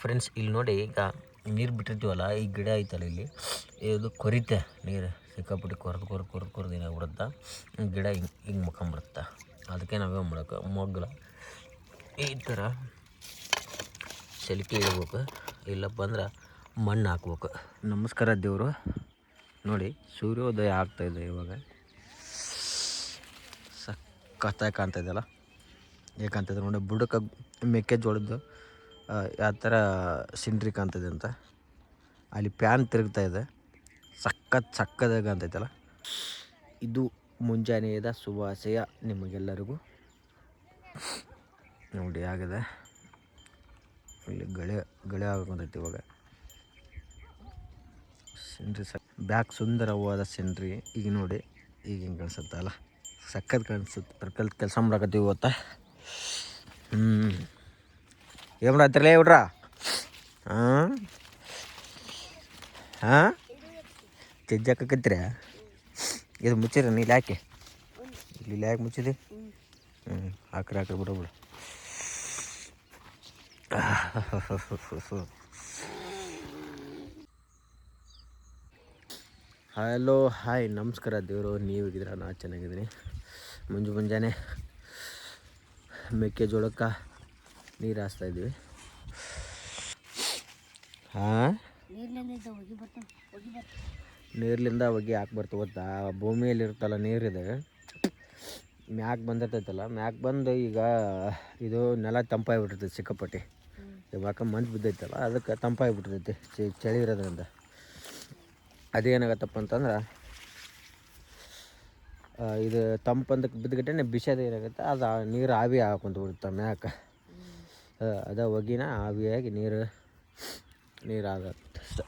Friends ಇಲ್ಲಿ ನೋಡಿ ಈಗ ನೀರು ಬಿಟ್ಟಿರ್ತೀವಲ್ಲ, ಈ ಗಿಡ ಐತಲ್ಲ ಇಲ್ಲಿ. ಇದು ಕೊರಿತೆ ನೀರು ಸಿಕ್ಕಾಪಟ್ಟಿ ಕೊರೆದು ಕೊರೆದು ಕೊರೆದು ಕೊರೆದು ಏನಾಗ್ಬಿಡುತ್ತೆ? ಗಿಡ ಹಿಂಗೆ ಹಿಂಗೆ ಮುಖಂಬಿಡುತ್ತೆ? ಅದಕ್ಕೆ ನಾವೇ ಮಾಡೋಕೆ ಮೊಗ್ಗಲ. ಈ ಥರ ಸಲಿಕೆ ಇಡ್ಬೇಕು. ಇಲ್ಲಪ್ಪ ಅಂದ್ರೆ ಮಣ್ಣು ಹಾಕ್ಬೇಕು. ನಮಸ್ಕಾರ ದೇವರು. ನೋಡಿ, ಸೂರ್ಯೋದಯ ಆಗ್ತಾಯಿದೆ ಇವಾಗ. ಸಖತ್ತಾಗಿ ಕಾಣ್ತಾಯಿದೆಯಲ್ಲ ಯಾಕಂತಂದ್ರೆ ನೋಡಿ ಬುಡಕ್ಕೆ ಮೆಕ್ಕೆಜೋಳದ್ದು ಯಾವ ಥರ ಸಿನ್ರಿ ಕಾಣ್ತಿದೆ ಅಂತ. ಅಲ್ಲಿ ಪ್ಯಾನ್ ತಿರುಗ್ತಾ ಇದೆ. ಸಖತ್ ಸಕ್ಕದಾಗ ಅಂತೈತಲ್ಲ ಇದು ಮುಂಜಾನೆಯದ ಸುವಾಸೆಯ ನಿಮಗೆಲ್ಲರಿಗೂ. ನೋಡಿ ಆಗಿದೆ ಇಲ್ಲಿ ಗಳೆ ಗಳೆ ಆಗಬೇಕಂತೈತಿ ಇವಾಗ. ಸಿಂಡ್ರಿ ಸಕ್ ಬ್ಯಾಕ್ ಸುಂದರವಾದ ಸಿನ್ರಿ ಈಗ ನೋಡಿ, ಈಗ ಹಿಂಗೆ ಕಾಣಿಸುತ್ತಲ್ಲ. ಸಖತ್ ಕಾಣಿಸುತ್ತೆ. ಪ್ರಕಲ್ ಕೆಲಸ ಮಾಡಕತ್ತೀವಿ ಇವತ್ತ. ಹ್ಞೂ ಹುಡ್ರ? ಹಾಂ ಹಾಂ ತೆಜ್ಜಾಕತ್ತೀರ ಇದು ಮುಚ್ಚಿರ ನೀ ಹಾಕಿ. ಇಲ್ಲಿ ಯಾಕೆ ಮುಚ್ಚಿದೆ ಹ್ಞೂ ಹಾಕ್ರಿ ಹಾಕ್ರಿ, ಬಿಡು ಬಿಡು. ಹಲೋ, ಹಾಯ್, ನಮಸ್ಕಾರ ದೇವರು, ನೀವು ಹೇಗಿದ್ದೀರ? ನಾ ಚೆನ್ನಾಗಿದ್ದೀನಿ. ಮುಂಜು ಮುಂಜಾನೆ. ಮೆಕ್ಕೆಜೋಳಕ್ಕೆ ನೀರು ಹಾಸ್ತಾ ಇದ್ದೀವಿ. ಹಾಂ? ನೀರ್ಲಿಂದ ಹೋಗಿ ಹಾಕಿ ಬರ್ತು ಗೊತ್ತಾ? ಭೂಮಿಯಲ್ಲಿ ಇರುತ್ತಲ್ಲ ನೀರಿದೆ ಮ್ಯಾಕ್ ಬಂದಿರ್ತೈತಲ್ಲ ಮ್ಯಾಕ್ ಬಂದು ಈಗ ಇದು ನೆಲ ತಂಪಾಗಿಬಿಟ್ಟಿರ್ತೈತಿ ಸಿಕ್ಕಾಪಟ್ಟೆ ಇವಾಗ ಮಂಜು ಬಿದ್ದೈತಲ್ಲ ಅದಕ್ಕೆ ತಂಪಾಗಿಬಿಟ್ಟಿರ್ತೈತಿ ಚಿ- ಚಳಿ ಇರೋದ್ರಿಂದ. ಅದೇನಾಗತ್ತಪ್ಪ ಅಂತಂದ್ರೆ ಇದು ತಂಪಂದಕ್ಕೆ ಬಿದ್ದುಗಟ್ಟೆ ಬಿಸಿದ ಏನಾಗುತ್ತೆ ಅದು ನೀರು ಆವಿ ಹಾಕೊಂತ ಬಿಡುತ್ತೆ ಮ್ಯಾಕ. ಅದ ಹೊಗಿನ ಆವಿಯಾಗಿ ನೀರು ನೀರು ಅಷ್ಟೆ